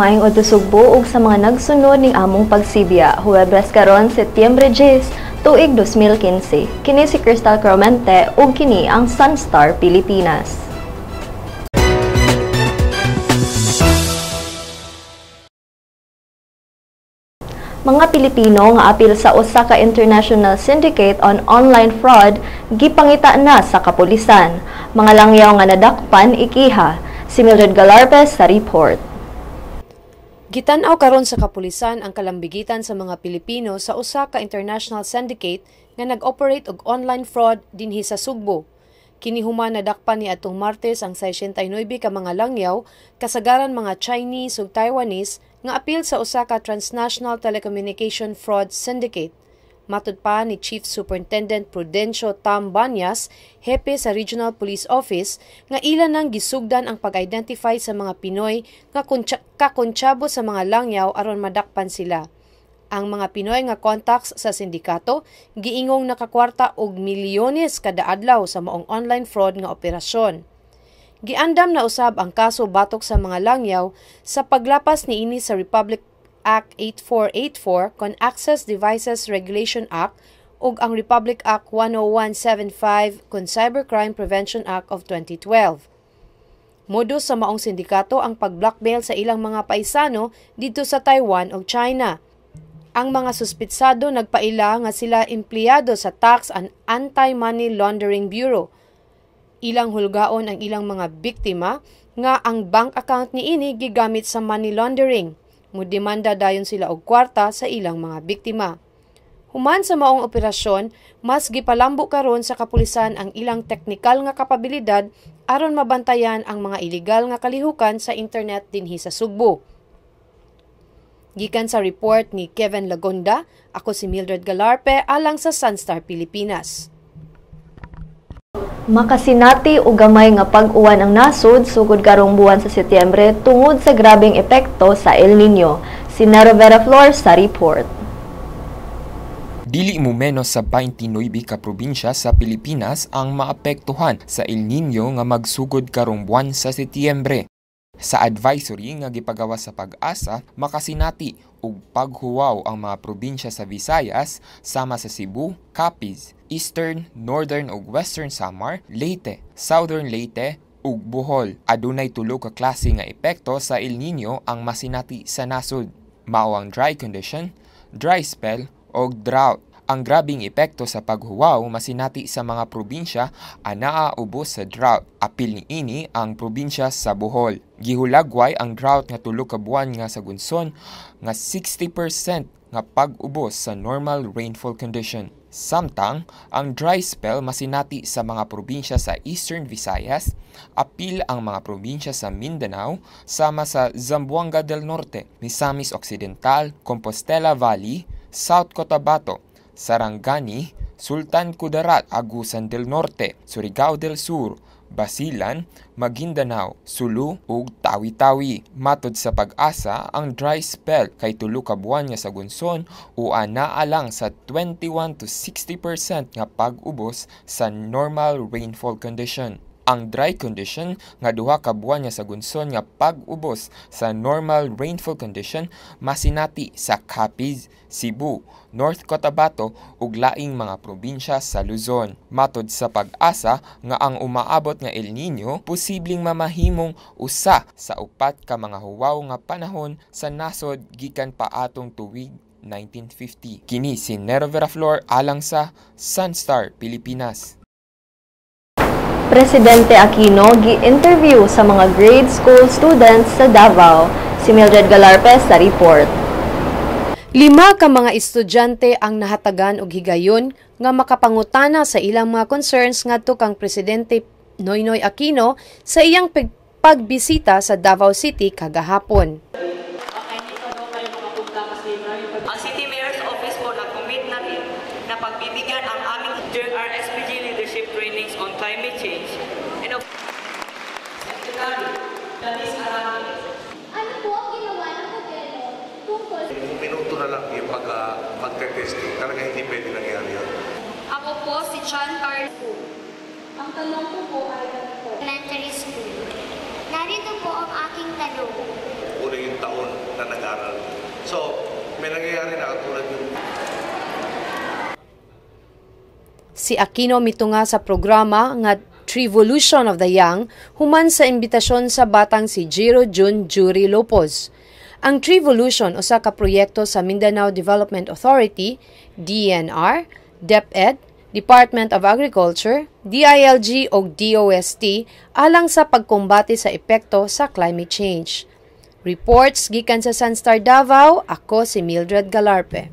Maayong adto Sugbo ug sa mga nagsunod ning among pagsibya, Huwebes karon Setyembre 10, tuig 2015. Kini si Crystal Cromente ug kini ang Sunstar Pilipinas. Mga Pilipino nga apil sa usa ka international syndicate on online fraud gipangita na sa kapulisan. Mga langyaw nga nadakpan ikiha. Si Mildred Galarpes sa report. Gitanaw karon sa kapulisan ang kalambigitan sa mga Pilipino sa usa ka international syndicate nga nag-operate og online fraud dinhi sa Sugbo. Kini human nadakpan ni atong Martes ang 69 ka mga langyaw kasagaran mga Chinese ug Taiwanese nga apil sa usa ka transnational telecommunication fraud syndicate. Matud pa ni Chief Superintendent Prudencio Tam Banyas, hepe sa Regional Police Office, nga ilan nang gisugdan ang pag-identify sa mga Pinoy nga kakonsyabo sa mga langyaw aron madakpan sila. Ang mga Pinoy nga contacts sa sindikato giingong nakakwarta og milyones kada adlaw sa maong online fraud nga operasyon. Giandam na usab ang kaso batok sa mga langyaw sa paglapas ni ini sa Republic Act 8484 kon Access Devices Regulation Act ug ang Republic Act 10175 kon Cybercrime Prevention Act of 2012. Modus sa maong sindikato ang pag-blackmail sa ilang mga paisano dito sa Taiwan ug China – ang mga suspitsado nagpaila nga sila empleyado sa Tax and Anti-Money Laundering Bureau. Ilang hulgaon ang ilang mga biktima nga ang bank account ni ini gigamit sa money laundering. Mudemanda dayon sila og kwarta sa ilang mga biktima. Human sa maong operasyon, mas gipalambo karon sa kapulisan ang ilang teknikal nga kapabilidad aron mabantayan ang mga ilegal nga kalihukan sa internet dinhi sa Sugbo. Gikan sa report ni Kevin Lagonda, ako si Mildred Galarpe alang sa Sunstar Pilipinas. Makasinati o gamay nga pag-uwan ang nasud sugod karong buwan sa Setyembre tungod sa grabeng epekto sa El Nino. Si Narovera Flor sa report. Dili mo menos sa 29 ka probinsya sa Pilipinas ang maapektuhan sa El Nino nga magsugod karong buwan sa Setyembre. Sa advisory nga gipagawa sa pag-asa, makasinati ug paghuwaw ang mga probinsya sa Visayas sama sa Cebu, Capiz, Eastern, Northern ug Western Samar, Leyte, Southern Leyte ug Bohol. Adunay tulo ka klase nga epekto sa El Nino ang masinati sa nasod. Mao ang dry condition, dry spell ug drought. Ang grabing epekto sa paghuwaw masinati sa mga probinsya anaa ubos sa drought. Apil ni ini ang probinsya sa Bohol. Gihulagway ang drought nga tulo ka buwan nga sa Gunson nga 60% nga pag-ubos sa normal rainfall condition. Samtang, ang dry spell masinati sa mga probinsya sa Eastern Visayas, apil ang mga probinsya sa Mindanao, sama sa Zamboanga del Norte, Misamis Occidental, Compostela Valley, South Cotabato, Sarangani, Sultan Kudarat, Agusan del Norte, Surigao del Sur, Basilan, Maguindanao, Sulu ug Tawi-Tawi. Matod sa pag-asa, ang dry spell kay tulo ka buwan nga sa gunson o anaa lang sa 21 to 60% nga pag-ubos sa normal rainfall condition ang dry condition nga duha ka buwan sa gunson nga pag-ubos sa normal rainfall condition masinati sa Capiz, Cebu, North Cotabato ug laing mga probinsya sa Luzon. Matod sa pag-asa nga ang umaabot nga El Nino posibleng mamahimong usa sa upat ka mga huwaw nga panahon sa nasod gikan pa atong tuig 1950. Kini si Nero Veraflor alang sa Sunstar Pilipinas. Presidente Aquino gi-interview sa mga grade school students sa Davao. Si Mildred Galarpes sa report. Lima ka mga estudyante ang nahatagan og higayon nga makapangutana sa ilang mga concerns ngadto kang Presidente Noynoy Aquino sa iyang pagbisita sa Davao City kagahapon. Ang City Mayor's Office po nag-commit na rin na pagbibigyan ang aming RSPG leadership trainings on climate change and of Secretary Denise Arangis. Ano po ang ginawa ng gobyerno tungkol Yung minuto na lang yung pag, uh, pagka-testing, talaga hindi pwede nangyari yun. Ako po si John Carl Ang tanong ko po ay ganito. Elementary school. Narito po ang aking tanong. Kulang yung taon na nag-aral. So, may nangyayari na katulad yung Si Aquino mitunga sa programa nga Trivolution of the Young human sa imbitasyon sa batang si Jiro Jun Jury Lopez. Ang Trivolution usa ka proyekto sa Mindanao Development Authority, DNR, DepEd, Department of Agriculture, DILG o DOST alang sa pagkumbati sa epekto sa climate change. Reports gikan sa Sunstar Davao, ako si Mildred Galarpe.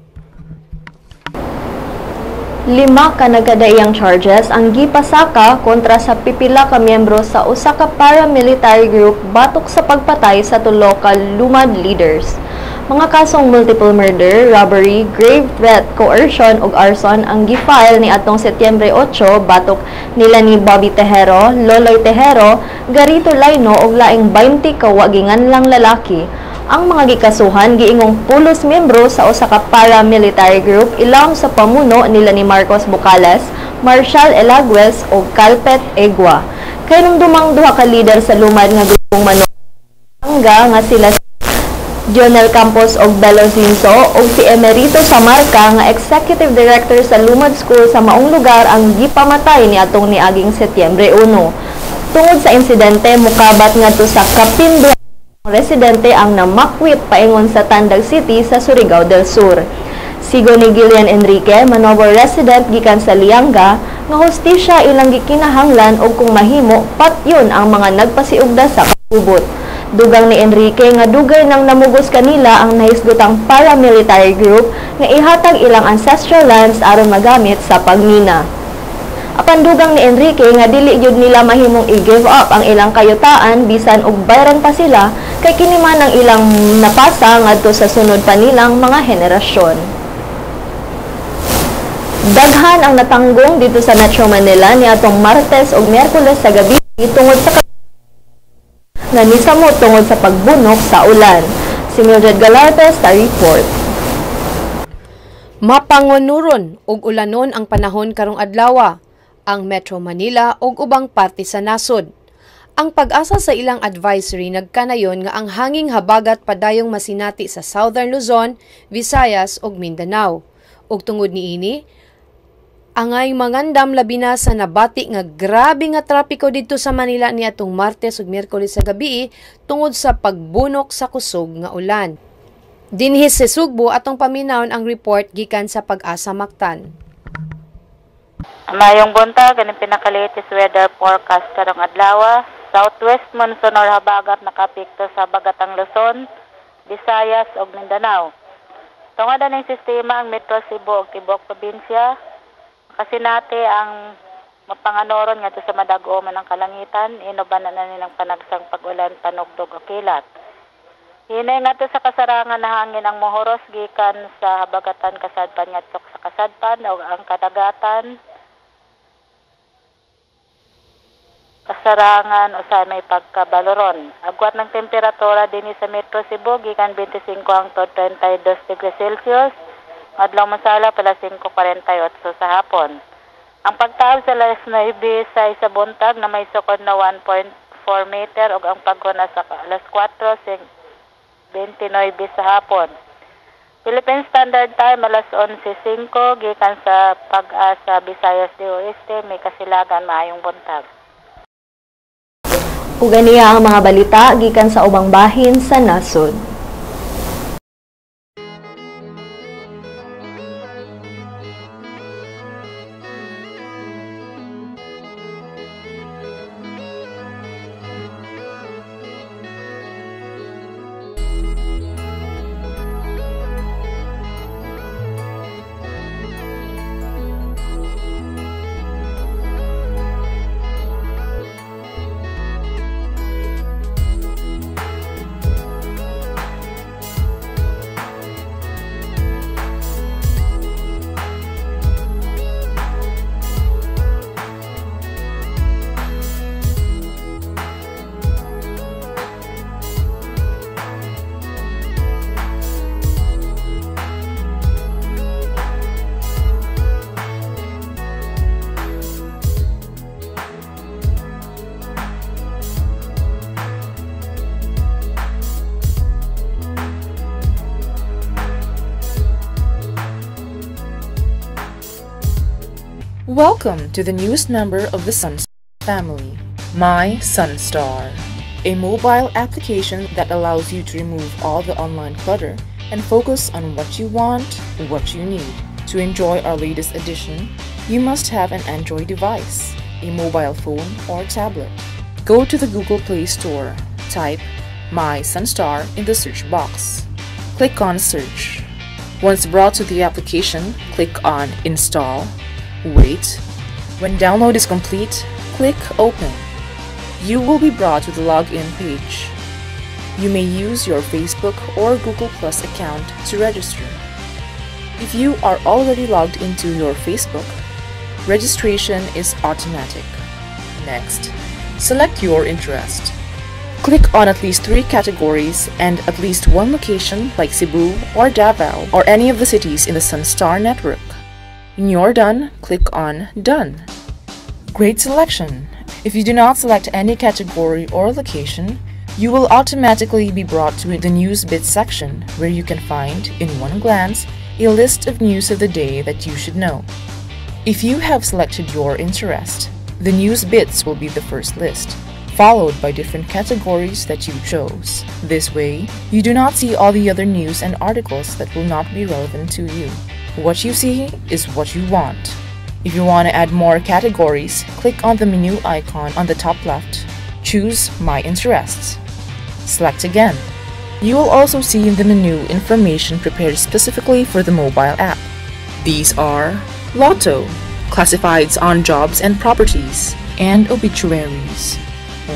Lima ka nagkadaiyang charges ang gipasaka kontra sa pipila ka miyembro sa usa ka paramilitary group batok sa pagpatay sa tulo ka lumad leaders. Mga kasong multiple murder, robbery, grave threat, coercion ug arson ang gifile ni atong Setyembre 8 batok nila ni Bobby Tejero, Loloy Tejero, Garito Laino ug laing 20 ka wagingan lang lalaki ang mga gikasuhan giingong pulos miyembro sa usa ka paramilitary group ilawom sa pamuno nila ni Marcos Bocales, Marshal Elagues o Calpet Egua. Kay dumang duha ka leader sa lumad nga grupong Mananga nga sila si Jonel Campos og Belosinso og si Emerito Samarca nga Executive Director sa Lumad School sa maong lugar ang gipamatay ni atong niaging Setyembre 1. Tungod sa insidente, mukabat ngadto sa Kapindu residente ang namakwit paingon sa Tandag City sa Surigao del Sur. Sigo ni Gillian Enrique, Manover resident gikan sa Lianga, nga hostisya ilang gikinahanglan og kung mahimo patyon ang mga nagpasiugda sa kabubot. Dugang ni Enrique nga dugay nang namugos kanila ang nahisgotang paramilitary group nga ihatag ilang ancestral lands aron magamit sa pagmina. Apan dugang ni Enrique nga dili gyud nila mahimong i-give up ang ilang kayutaan bisan og bayran pa sila kay kini man ang ilang napasa ngadto sa sunod pa nilang mga henerasyon. Daghan ang natanggong dito sa Metro Manila ni atong Martes ug Miyerkules sa gabi tungod sa nga nisamo tungod sa pagbunok sa ulan. Si Mildred Galarte sa report. Mapangonuron ug ulanon ang panahon karong adlaw ang Metro Manila ug ubang parte sa nasod. Ang pag-asa sa ilang advisory nagkanayon nga ang hanging habagat padayong masinati sa Southern Luzon, Visayas ug Mindanao. Ug tungod niini, angay mangandam labi na sa nabati nga grabe nga trapiko didto sa Manila ni atong Martes ug Miyerkules sa gabi tungod sa pagbunok sa kusog nga ulan. Dinhis sa Sugbo atong paminawon ang report gikan sa Pag-asa Mactan. Mayong buntag, ganun pinaka-latest weather forecast karong adlaw. Southwest monsoon or habagat nakapikto sa Bagatang Luzon, Visayas ug Mindanao. Tungod ng sistema ang Metro Cebu ug Tibok probinsya, kasi nate ang mapanganoron ngadto sa madago man ang kalangitan, inuban na nilang panagsang pagulan, panugdog o kilat. Hinay nga sa kasarangan na hangin ang mohoros gikan sa habagatan kasadpan ngadto sa kasadpan o ang kadagatan kasarangan o sa may pagkabaloron. Agwat ng temperatura din sa Metro Cebu, gikan 25 hangtod 32 degrees Celsius, adlaw masala pala 5.48 sa hapon. Ang pagtaas sa Las 9 sa isa buntag na may sukod na 1.4 meter ug ang pagkuna sa alas 4 29 sa hapon. Philippine Standard Time alas 11.05 gikan sa pag-asa Visayas del Oeste may kasilagan maayong buntag. Ug ganiya ang mga balita gikan sa ubang bahin sa nasod. Welcome to the newest member of the Sunstar family, My Sunstar, a mobile application that allows you to remove all the online clutter and focus on what you want, what you need. To enjoy our latest edition, you must have an Android device, a mobile phone, or tablet. Go to the Google Play Store, type My Sunstar in the search box. Click on Search. Once brought to the application, click on Install Wait. When download is complete, click Open. You will be brought to the login page. You may use your Facebook or Google Plus account to register. If you are already logged into your Facebook, registration is automatic. Next, select your interest. Click on at least three categories and at least one location like Cebu or Davao or any of the cities in the Sunstar network. When you're done, click on Done. Great selection! If you do not select any category or location, you will automatically be brought to the News Bits section where you can find, in one glance, a list of news of the day that you should know. If you have selected your interest, the News Bits will be the first list, followed by different categories that you chose. This way, you do not see all the other news and articles that will not be relevant to you. What you see is what you want. If you want to add more categories, click on the menu icon on the top left. Choose My Interests. Select again. You will also see in the menu information prepared specifically for the mobile app. These are Lotto, classifieds on jobs and properties, and obituaries.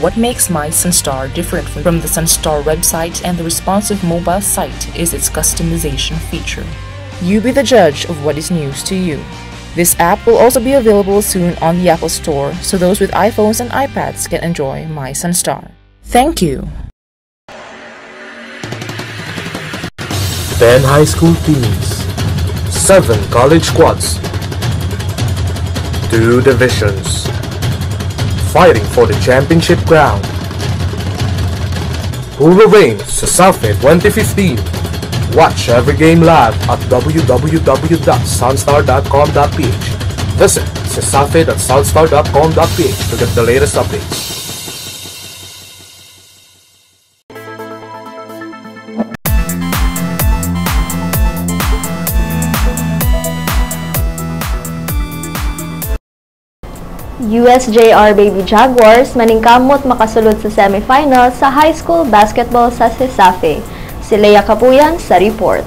What makes My Sunstar different from the Sunstar website and the responsive mobile site is its customization feature. You be the judge of what is news to you. This app will also be available soon on the Apple Store, so those with iPhones and iPads can enjoy My Sunstar. Thank you! 10 high school teams, 7 college squads, 2 divisions, fighting for the championship crown. Who will reign sa Southmid 2015? Watch every game live at www.sunstar.com.ph. Visit sasafid at sunstar.com.ph to get the latest updates. USJR Baby Jaguars maningkamot makasulod sa semifinal sa high school basketball sa Sesafe. Si Leia Kapuyan sa report.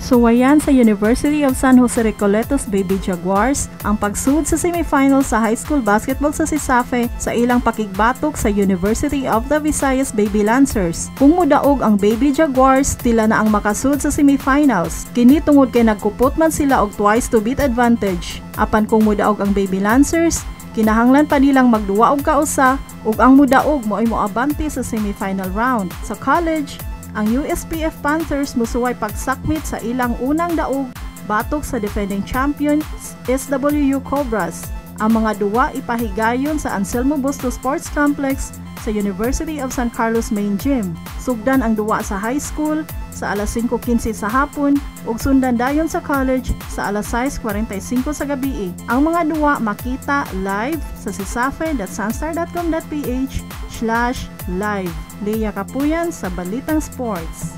Suwayan sa University of San Jose Recoletos Baby Jaguars ang pagsud sa semifinal sa high school basketball sa Sisafe sa ilang pakigbatok sa University of the Visayas Baby Lancers. Kung mudaog ang Baby Jaguars, tila na ang makasud sa semifinals. Kini tungod kay nagkupot man sila og twice to beat advantage. Apan kung mudaog ang Baby Lancers, kinahanglan pa nilang magduwa og kausa ug ang mudaog mo ay moabante sa semifinal round. Sa college, ang USPF Panthers musuway pagsakmit sa ilang unang daog batok sa defending champions SWU Cobras. Ang mga duwa ipahigayon sa Anselmo Bustos Sports Complex sa University of San Carlos Main Gym. Sugdan ang duwa sa high school sa alas 5.15 sa hapon ug sundan dayon sa college sa alas 6.45 sa gabi. Ang mga duwa makita live sa sisafe.sunstar.com.ph slash live. Leia Kapuyan sa Balitang Sports.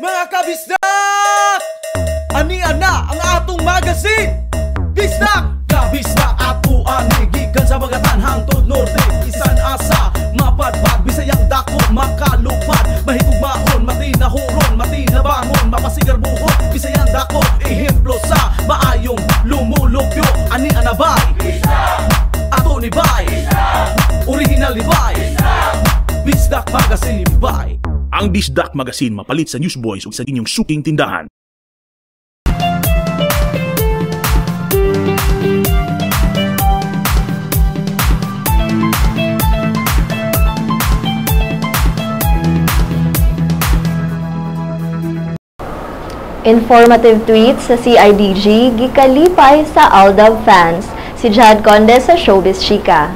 Mga kabisdak! Ania na ang atong magazine! Bisdak! Kabisdak ato ani sa bagatan hangtod norte isan asa mapadpad bisayang dako makalupad mahitugmahon matinahuron matinabangon mapasigar buhot bisayang dako ehemplo sa maayong lumulupyo ani anabay ato ni bay original ni bay Bisdak Magazine ni bay Ang Bisdak Magazine mapalit sa Newsboys ug sa inyong suking tindahan. Informative tweet sa CIDG gikalipay sa Aldab fans. Si Jad Conde sa Showbiz Chika.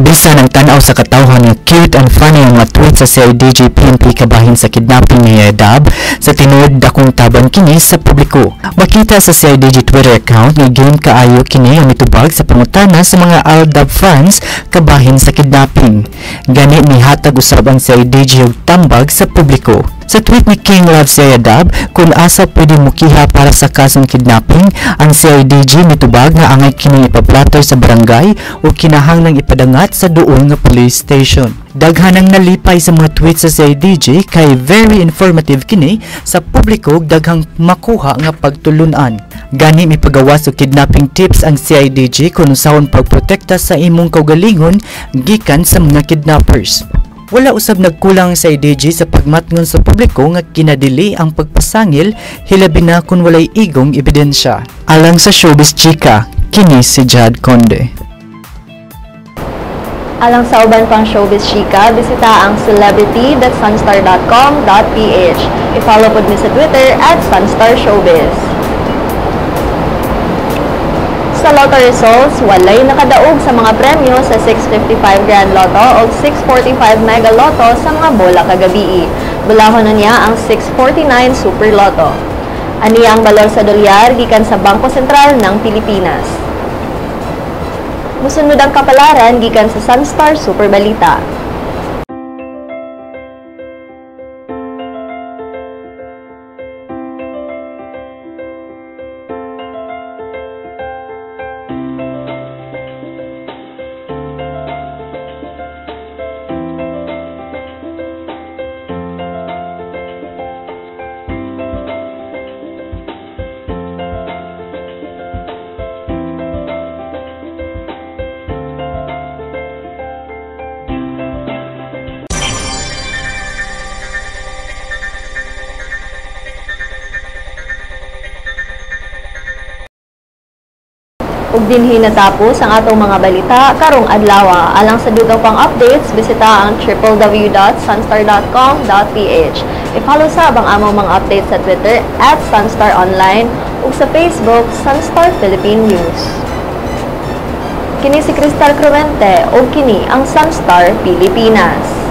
Bisa ng tanaw sa katawhan nga cute and funny ang mga sa CIDG PNP kabahin sa kidnapping ni Yadab sa tinuod dakong taban kini sa publiko. Makita sa CIDG Twitter account nga giun kaayo kini ang mitubag sa pangutana sa mga Aldab fans kabahin sa kidnapping. Gani ni hatag usab ang CIDG og tambag sa publiko. Sa tweet ni King Love Sayadab, kung asa pwede mukiha para sa kasong kidnapping, ang CIDG mitubag nga angay kini ipaplato sa barangay o kinahanglang ipadangat sa duol nga police station. Daghanang nalipay sa mga tweets sa CIDG kay very informative kini sa publiko daghang makuha nga pagtulunan. Gani mi pagawas og kidnapping tips ang CIDG kung sahon pagprotekta sa imong kaugalingon gikan sa mga kidnappers. Wala usab nagkulang sa IDG sa pagmatngon sa publiko nga kinadili ang pagpasangil hilabi na kung walay igong ebidensya. Alang sa showbiz chika, kini si Jad Conde. Alang sa uban pang showbiz chika, bisita ang celebrity.sunstar.com.ph. I-follow po ni sa Twitter at sunstarshowbiz. Sa Lotto results, walay nakadaog sa mga premyo sa 655 Grand Lotto o 645 Mega Lotto sa mga bola kagabi. Bulahon niya ang 649 Super Lotto. Ani ang balor sa dolyar gikan sa Bangko Sentral ng Pilipinas. Musunod ang kapalaran gikan sa Sunstar Super Balita. Dinhi natapos ang atong mga balita karong adlaw. Alang sa dugang pang updates, bisita ang www.sunstar.com.ph. I-follow sa abang among mga updates sa Twitter at Sunstar Online ug sa Facebook Sunstar Philippine News. Kini si Crystal Cruente ug kini ang Sunstar Pilipinas.